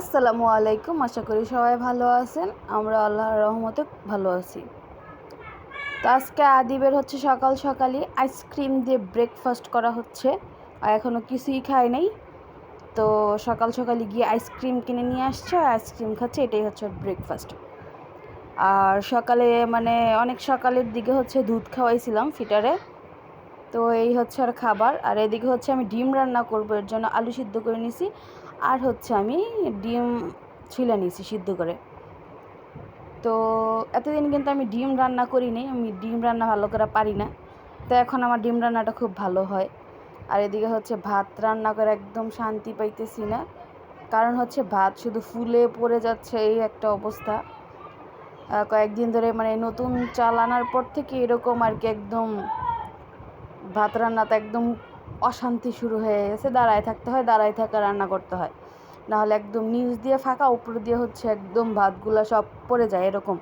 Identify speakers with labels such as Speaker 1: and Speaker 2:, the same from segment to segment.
Speaker 1: আসসালামু আলাইকুম, আশা করি সবাই ভালো আছেন। আমরা আল্লাহর রহমতে ভালো আছি। তো আজকে আদিবের হচ্ছে সকাল সকালই আইসক্রিম দিয়ে ব্রেকফাস্ট করা হচ্ছে। আর এখনও কিছুই খায় নাই। তো সকাল সকালে গিয়ে আইসক্রিম কিনে নিয়ে আসছে, আর আইসক্রিম খাচ্ছে, এটাই হচ্ছে ব্রেকফাস্ট আর সকালে মানে অনেক সকালের দিকে হচ্ছে দুধ খাওয়াইছিলাম ফিটারে। তো এই হচ্ছে আর খাবার। আর এদিকে হচ্ছে আমি ডিম রান্না করব, এর জন্য আলু সিদ্ধ করে নিছি। আর হচ্ছে আমি ডিম ছিলে নিয়েছি সিদ্ধ করে। তো এতদিন কিন্তু আমি ডিম রান্না করিনি, আমি ডিম রান্না ভালো করে পারি না। তো এখন আমার ডিম রান্নাটা খুব ভালো হয়। আর এদিকে হচ্ছে ভাত রান্না করে একদম শান্তি পাইতেছি না। কারণ হচ্ছে ভাত শুধু ফুলে পড়ে যাচ্ছে এই একটা অবস্থা। কয়েকদিন ধরে মানে নতুন চাল আনার পর থেকে এরকম আর কি একদম ভাত রান্নাতে একদম অশান্তি শুরু হয়ে গেছে, দাঁড়ায় থাকতে হয়, দাঁড়ায় থাকা রান্না করতে হয়। নাহলে একদম নিচ দিয়ে ফাঁকা, উপর দিয়ে হচ্ছে একদম ভাতগুলো সব পড়ে যায় এরকম।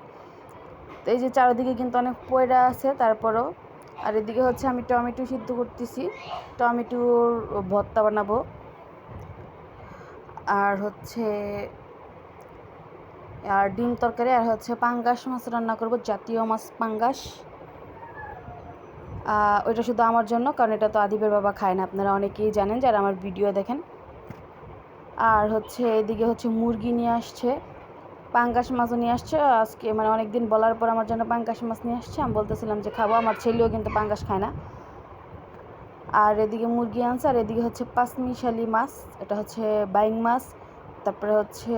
Speaker 1: তো এই যে চারিদিকে কিন্তু অনেক পয়রা আছে, তারপরও আর এদিকে হচ্ছে আমি টমেটো সিদ্ধ করতেছি, টমেটোর ভর্তা বানাবো। আর হচ্ছে, আর ডিম তরকারি, আর হচ্ছে পাঙ্গাস মাছ রান্না করব, জাতীয় মাছ পাঙ্গাস। ওইটা শুধু আমার জন্য, কারণ এটা তো আদিবের বাবা খায় না। আপনারা অনেকেই জানেন, যারা আমার ভিডিও দেখেন। আর হচ্ছে এদিকে হচ্ছে মুরগি নিয়ে আসছে পাঙ্কাশ মাছও নিয়ে আসছে। আজকে মানে অনেক দিন বলার পর আমার জন্য পাঙ্কাশ মাছ নিয়ে আসছে। আমি বলতেছিলাম যে খাব, আমার ছেলেও কিন্তু পাঙ্কাশ খায় না। আর এদিকে মুরগি আনছে, আর এদিকে হচ্ছে পাঁচমিশালি মাছ, এটা হচ্ছে বাইং মাছ, তারপরে হচ্ছে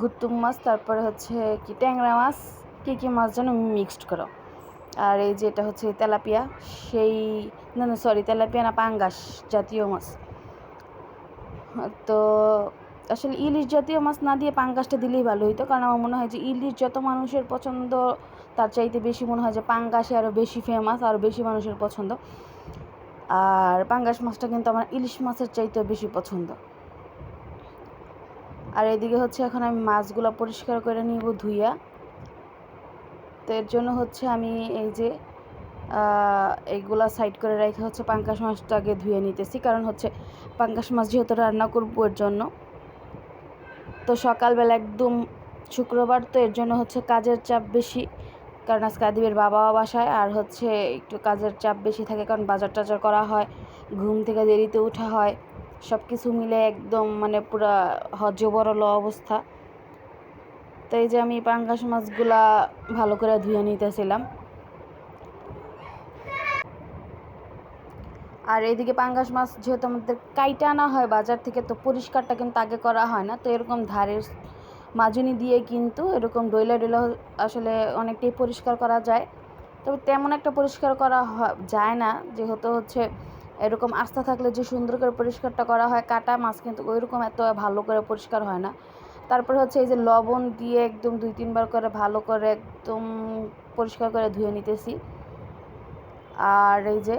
Speaker 1: গুত্তুম মাছ, তারপরে হচ্ছে কি ট্যাংরা মাছ, কী কী মাছ যেন মিক্সড করো। আর এই যে এটা হচ্ছে তেলাপিয়া, সেই, না না সরি তেলাপিয়া না, পাঙ্গাস জাতীয় মাছ। তো আসলে ইলিশ জাতীয় মাছ না দিয়ে পাঙ্গাসটা দিলেই ভালো হইতো, কারণ আমার মনে হয় যে ইলিশ যত মানুষের পছন্দ, তার চাইতে বেশি মনে হয় যে পাঙ্গাসে আরও বেশি ফেমাস আরও বেশি মানুষের পছন্দ। আর পাঙ্গাস মাছটা কিন্তু আমার ইলিশ মাছের চাইতেও বেশি পছন্দ। আর এদিকে হচ্ছে এখন আমি মাছগুলো পরিষ্কার করে নিব ধুইয়া। তো এর জন্য হচ্ছে আমি এই যে এইগুলা সাইড করে রেখে হচ্ছে পাঙ্কাশ মাছটাকে ধুয়ে নিতেছি। কারণ হচ্ছে পাঙ্কাশ মাছ যেহেতু রান্না করব এর জন্য। তো সকালবেলা একদম শুক্রবার তো এর জন্য হচ্ছে কাজের চাপ বেশি। কারণ আজকে আদিবের বাবা বাসায় আর হচ্ছে একটু কাজের চাপ বেশি থাকে কারণ বাজার টাজার করা হয়, ঘুম থেকে দেরিতে ওঠা হয়। সব কিছু মিলে একদম মানে পুরা হজবরল অবস্থা। তো এই যে আমি পাঙ্গাস মাছগুলা ভালো করে ধুয়ে নিতেছিলাম। আর এইদিকে পাঙ্গাস মাছ যেহেতু আমাদের কাইটা আনা হয় বাজার থেকে, তো পরিষ্কারটা কিন্তু আগে করা হয় না। তো এরকম ধারের মাজুনি দিয়ে কিন্তু এরকম ডইলা ডইলা আসলে অনেকটাই পরিষ্কার করা যায়। তবে তেমন একটা পরিষ্কার করা যায় না। যেহেতু হচ্ছে এরকম আস্থা থাকলে যে সুন্দর করে পরিষ্কারটা করা হয়, কাটা মাছ কিন্তু ওই রকম এত ভালো করে পরিষ্কার হয় না। তারপরে হচ্ছে এই যে লবণ দিয়ে একদম দুই, তিনবার করে ভালো করে একদম পরিষ্কার করে ধুয়ে নিতেছি। আর এই যে,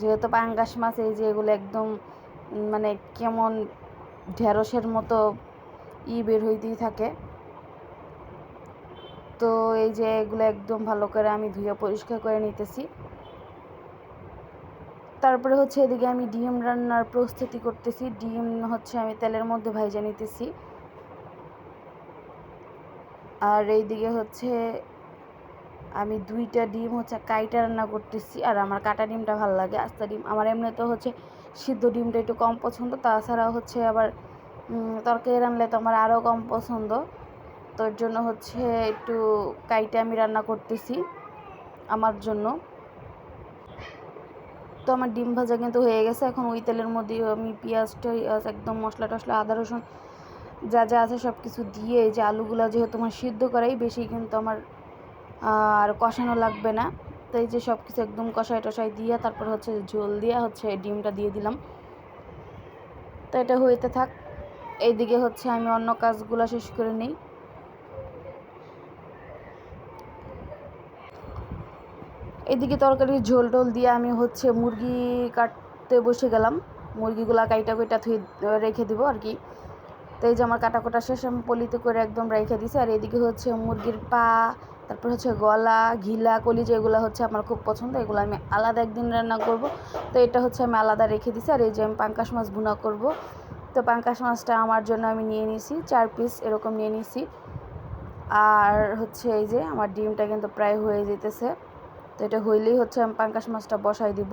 Speaker 1: যেহেতু পাঙ্গাস মাছ, এই যে এগুলো একদম মানে কেমন ঢেঁড়সের মতো ই বের হইতেই থাকে। তো এই যে এগুলো একদম ভালো করে আমি ধুয়ে পরিষ্কার করে নিতেছি। তারপরে হচ্ছে এদিকে আমি ডিম রান্নার প্রস্তুতি করতেছি। ডিম হচ্ছে আমি তেলের মধ্যে ভাইজা নিতেছি। আর এইদিকে হচ্ছে আমি দুইটা ডিম হচ্ছে কাইটা রান্না করতেছি, আর আমার কাটা ডিমটা ভালো লাগে, আস্তা ডিম। আমার এমনিতে হচ্ছে সিদ্ধ ডিমটা একটু কম পছন্দ, তাছাড়া হচ্ছে আবার তরকারি রান্নলে তো আমার আরও কম পছন্দ। তো এর জন্য হচ্ছে একটু কাইটা আমি রান্না করতেছি আমার জন্য। তো আমার ডিম ভাজা কিন্তু হয়ে গেছে, এখন ওই তেলের মধ্যে আমি পেঁয়াজ টিয়াজ একদম মশলা টশলা আদা, রসুন যা যা আছে সব কিছু দিয়ে যে আলুগুলো যেহেতু আমার সিদ্ধ করাই বেশি, কিন্তু আমার আর কষানো লাগবে না। তো এই যে সব কিছু একদম কষাই টষাই দিয়ে, তারপর হচ্ছে ঝোল দিয়ে হচ্ছে ডিমটা দিয়ে দিলাম। তো এটা হইতে থাক। এইদিকে হচ্ছে আমি অন্য কাজগুলো শেষ করে নিই। এদিকে তরকারি ঝোল টোল দিয়ে আমি হচ্ছে মুরগি কাটতে বসে গেলাম। মুরগিগুলা কাইটা কইটা থুই, রেখে দিব আর কি। তো এই যে আমার কাটা কোটা শেষ, আমি পলিতে করে একদম রেখে দিছি। আর এদিকে হচ্ছে মুরগির পা, তারপর হচ্ছে গলা, ঘিলা কলিজা এগুলো হচ্ছে আমার খুব পছন্দ, এগুলো আমি আলাদা একদিন রান্না করব। তো এটা হচ্ছে আমি আলাদা রেখে দিছি। আর এই যে আমি পাঙ্কাশ মাছ ভুনা করব। তো পাঙ্কাশ মাছটা আমার জন্য আমি নিয়ে নিছি, চার পিস এরকম নিয়ে নিছি। আর হচ্ছে এই যে আমার ডিমটা কিন্তু প্রায় হয়ে যেতেছে। তো এটা হইলেই হচ্ছে আমি পাঙ্কাশ মাছটা বসাই দিব।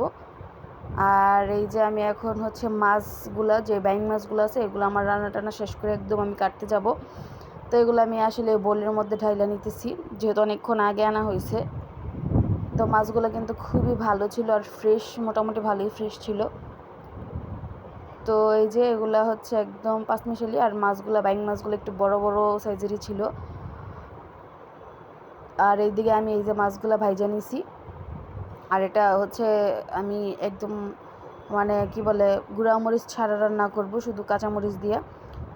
Speaker 1: আর এই যে আমি এখন হচ্ছে মাছগুলো, যে ব্যাং মাছগুলো আছে, এগুলো আমার রান্না টান্না শেষ করে একদম আমি কাটতে যাব। তো এগুলো আমি আসলে বোলের মধ্যে ঢাইলা নিতেছি, যেহেতু অনেকক্ষণ আগে আনা হয়েছে। তো মাছগুলো কিন্তু খুবই ভালো ছিল আর ফ্রেশ মোটামুটি ভালোই ফ্রেশ ছিল। তো এই যে এগুলা হচ্ছে একদম পাঁচমিশালি আর মাছগুলো বাইং মাছগুলো একটু বড় বড় সাইজেরই ছিল। আর এইদিকে আমি এই যে মাছগুলো ভাইজা নিছি। আর এটা হচ্ছে আমি একদম মানে কি বলে গুঁড়া মরিচ ছাড়া রান্না করব শুধু কাঁচামরিচ দিয়ে।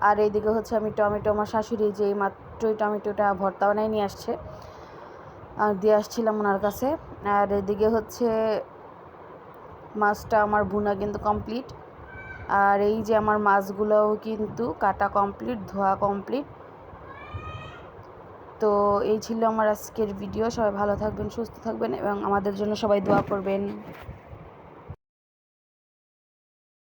Speaker 1: আর এইদিকে হচ্ছে আমি টমেটো, আমার শাশুড়ি যে মাত্রই টমেটোটা ভর্তা বানাই নিয়ে আসছে। আর দিয়ে আসছিলাম ওনার কাছে। আর এদিকে হচ্ছে মাছটা আমার ভুনা কিন্তু কমপ্লিট আর এই যে আমার মাছগুলোও কিন্তু কাটা কমপ্লিট ধোয়া কমপ্লিট তো এই ছিল আমার আজকের ভিডিও সবাই ভালো থাকবেন, সুস্থ থাকবেন এবং আমাদের জন্য সবাই দোয়া করবেন।